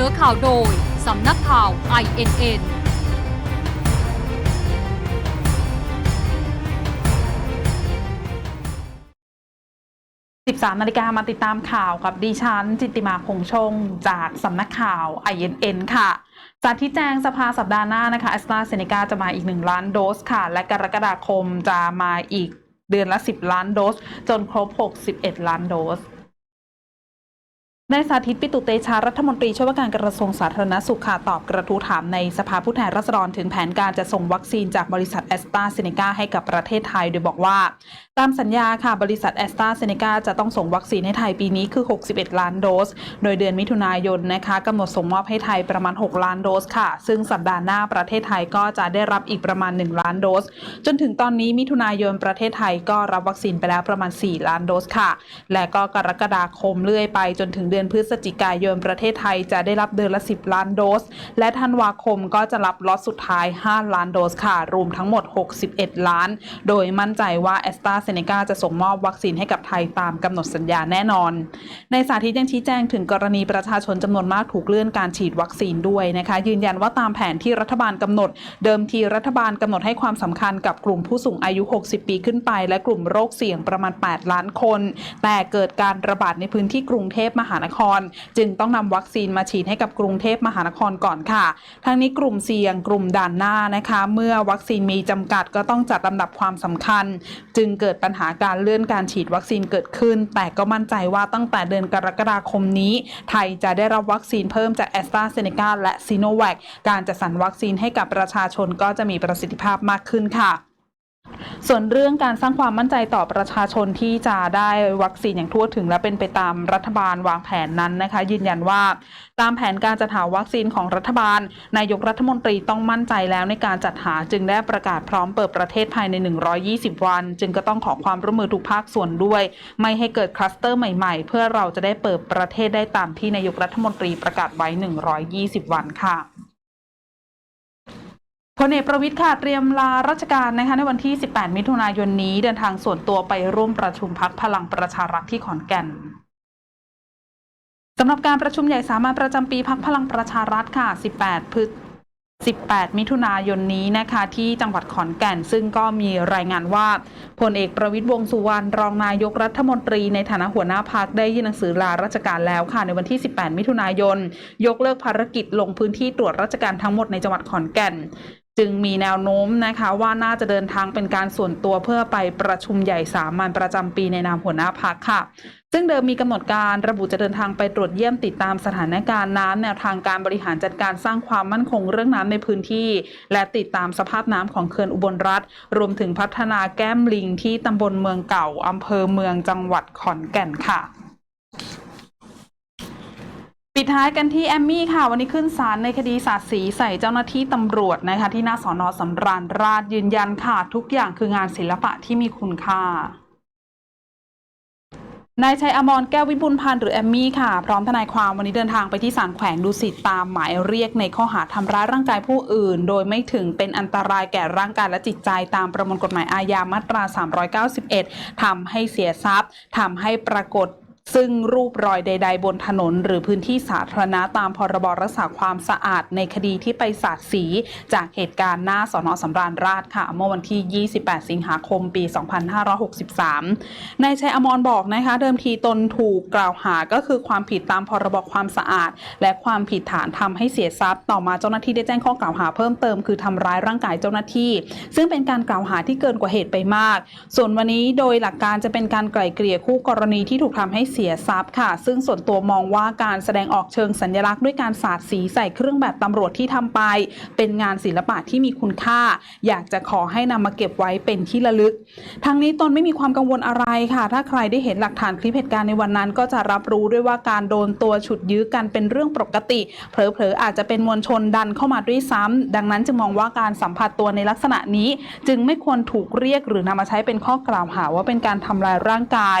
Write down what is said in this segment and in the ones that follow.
นอข่าวโดย สำนักข่าว INN 13นาฬิกามาติดตามข่าวกับดิฉัน จิตติมาคงชง จากสำนักข่าว INN ค่ะจากที่แจ้งสภาสัปดาห์หน้านะคะแอสตราเซเนกาจะมาอีก 1 ล้านโดสค่ะ และกรกฎาคมจะมาอีกเดือนละ 10 ล้านโดส จนครบ 61 ล้านโดส นายสาธิตปิตุเตชารัฐมนตรีช่วยว่าการกระทรวงสาธารณสุขค่ะตอบกระทู้ถามในสภาผู้แทนราษฎรถึงแผนการจะส่งวัคซีนจากบริษัทแอสตราเซเนกาให้กับประเทศไทย โดยบอกว่า ตามสัญญาค่ะบริษัทแอสตราเซเนกาจะต้องส่งวัคซีนให้ไทยปีนี้คือ 61 ล้านโดส โดยเดือนมิถุนายนนะคะกำหนดส่งมอบให้ไทยประมาณ 6 ล้านโดสค่ะ ซึ่งสัปดาห์หน้าประเทศไทยก็จะได้รับอีกประมาณ 1 ล้านโดส จนถึงตอนนี้มิถุนายนประเทศไทยก็รับวัคซีนไปแล้วประมาณ 4 ล้านโดสค่ะ และก็กรกฎาคมเรื่อยไปจนถึงเดือนอนพฤศจิกายนประเทศไทยจะได้รับเดือนละ 10 ล้านโดส และธันวาคมก็จะรับล็อตสุดท้าย 5 ล้านโดสค่ะ รวมทั้งหมด 61 ล้าน โดยมั่นใจว่าแอสตราเซเนกาจะส่งมอบวัคซีนให้กับไทยตามกำหนดสัญญาแน่นอน ในสาธิตยังชี้แจงถึงกรณีประชาชนจำนวนมากถูกเลื่อนการฉีดวัคซีนด้วยนะคะ ยืนยันว่าตามแผนที่รัฐบาลกำหนด เดิมทีรัฐบาลกำหนดให้ความสำคัญกับกลุ่มผู้สูงอายุ 60 ปีขึ้นไป และกลุ่มโรคเสี่ยงประมาณ 8 ล้านคน แต่เกิดการระบาดในพื้นที่กรุงเทพมหานคร จึงต้องนำวัคซีนมาฉีดให้กับกรุงเทพมหานครก่อนค่ะ ทั้งนี้กลุ่มเสี่ยงกลุ่มด่านหน้านะคะ เมื่อวัคซีนมีจำกัดก็ต้องจัดลำดับความสำคัญ จึงเกิดปัญหาการเลื่อนการฉีดวัคซีนเกิดขึ้น แต่ก็มั่นใจว่าตั้งแต่เดือนกรกฎาคมนี้ ไทยจะได้รับวัคซีนเพิ่มจากแอสตราเซเนกาและซีโนแวคการจัดสรรวัคซีนให้กับประชาชนก็จะมีประสิทธิภาพมากขึ้นค่ะ ส่วนเรื่องการสร้างความมั่นใจต่อประชาชนที่จะได้วัคซีนอย่างทั่วถึงและเป็นไปตามรัฐบาลวางแผนนั้นนะคะ ยืนยันว่า ตามแผนการจัดหาวัคซีนของรัฐบาล นายกรัฐมนตรีต้องมั่นใจแล้วในการจัดหาจึงได้ประกาศพร้อมเปิดประเทศภายใน 120 วัน จึงก็ต้องขอความร่วมมือทุกภาคส่วนด้วย ไม่ให้เกิดคลัสเตอร์ใหม่ๆ เพื่อเราจะได้เปิดประเทศได้ตามที่นายกรัฐมนตรีประกาศไว้ 120 วันค่ะ พลเอกประวิทย์ค่ะเตรียมลาราชการนะคะในวันที่ 18 มิถุนายนนี้เดินทางส่วนตัวไปร่วมประชุมพักพลังประชารัฐที่ขอนแก่นสำหรับการประชุมใหญ่สามัญประจำปีพักพลังประชารัฐค่ะ 18 พฤษ18 มิถุนายนนี้นะคะที่จังหวัดขอนแก่น ซึ่งก็มีรายงานว่าพลเอกประวิทย์วงสุวรรณรองนายกรัฐมนตรีในฐานะหัวหน้าพักได้ยื่นหนังสือลาราชการแล้วค่ะ ในวันที่ 18 มิถุนายน ยกเลิกภารกิจลงพื้นที่ตรวจราชการทั้งหมดในจังหวัดขอนแก่น จึงมีแนวโน้มนะคะว่าน่าจะเดินทางเป็นการส่วนตัวเพื่อไปประชุมใหญ่สามัญประจำปีในนามหัวหน้าพักค่ะ ซึ่งเดิมมีกำหนดการระบุจะเดินทางไปตรวจเยี่ยมติดตามสถานการณ์น้ำแนวทางการบริหารจัดการสร้างความมั่นคงเรื่องน้ำในพื้นที่ และติดตามสภาพน้ำของเขื่อนอุบลรัฐ รวมถึงพัฒนาแก้มลิงที่ตำบลเมืองเก่าอำเภอเมืองจังหวัดขอนแก่นค่ะ ปิดท้ายกันที่แอมมี่ค่ะ วันนี้ขึ้นศาลในคดีสาดสีใส่เจ้าหน้าที่ตำรวจนะคะ ที่หน้าสอนอสำราญราชยืนยันค่ะ ทุกอย่างคืองานศิลปะที่มีคุณค่านายชัยอมรแก้ววิบุญพันธ์หรือแอมมี่ค่ะ พร้อมทนายความวันนี้เดินทางไปที่ศาลแขวงดุสิตตามหมายเรียกในข้อหาทำร้ายร่างกายผู้อื่น โดยไม่ถึงเป็นอันตรายแก่ร่างกายและจิตใจตามประมวลกฎหมายอาญามาตรา 391ทำให้เสียทรัพย์ทำให้ปรากฏ ซึ่งรูปรอยใด ๆ บนถนน หรือพื้นที่สาธารณะตามพรบรักษาความสะอาดในคดีที่ไปสาดสี จากเหตุการณ์หน้าสอนอสำราญราชค่ะ เมื่อวันที่ 28 สิงหาคมปี 2563 นายชัยอมรบอกนะคะ เดิมทีตนถูกกล่าวหาก็คือความผิดตามพรบความสะอาด และความผิดฐานทำให้เสียทรัพย์ ต่อมาเจ้าหน้าที่ได้แจ้งข้อกล่าวหาเพิ่มเติมคือทำร้ายร่างกายเจ้าหน้าที่ ซึ่งเป็นการกล่าวหาที่เกินกว่าเหตุไปมาก ส่วนวันนี้โดยหลักการจะเป็นการไกล่เกลี่ยคู่กรณีที่ถูกทำให้เสียทรัพย์ค่ะ ซึ่งส่วนตัวมองว่าการแสดงออกเชิงสัญลักษณ์ด้วยการสาดสีใส่เครื่องแบบตำรวจที่ทำไป เป็นงานศิลปะที่มีคุณค่า อยากจะขอให้นำมาเก็บไว้เป็นที่ระลึก ทั้งนี้ตนไม่มีความกังวลอะไรค่ะ ถ้าใครได้เห็นหลักฐานคลิปเหตุการณ์ในวันนั้น ก็จะรับรู้ด้วยว่าการโดนตัวฉุดยื้อกันเป็นเรื่องปกติ เผลอๆอาจจะเป็นมวลชนดันเข้ามาด้วยซ้ำดังนั้นจึงมองว่าการสัมผัสตัวในลักษณะนี้ จึงไม่ควรถูกเรียกหรือนำมาใช้เป็นข้อกล่าวหาว่าเป็นการทำลายร่างกาย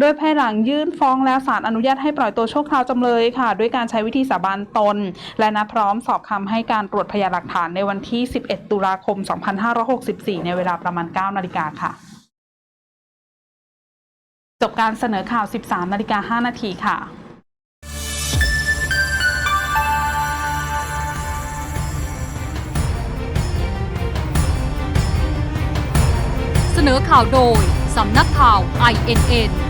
โดยภายหลังยื่นื่นฟ้องแล้วศาลอนุญาตให้ปล่อยตัวชั่วคราวจำเลยค่ะ ด้วยการใช้วิธีสาบานตน และนัดพร้อมสอบคำให้การตรวจพยานหลักฐานในวันที่ 11 ตุลาคม 2564 ในเวลาประมาณ 9 นาฬิกาค่ะ จบการเสนอข่าว 13 นาฬิกา 5 นาทีค่ะเสนอข่าวโดย สำนักข่าว INN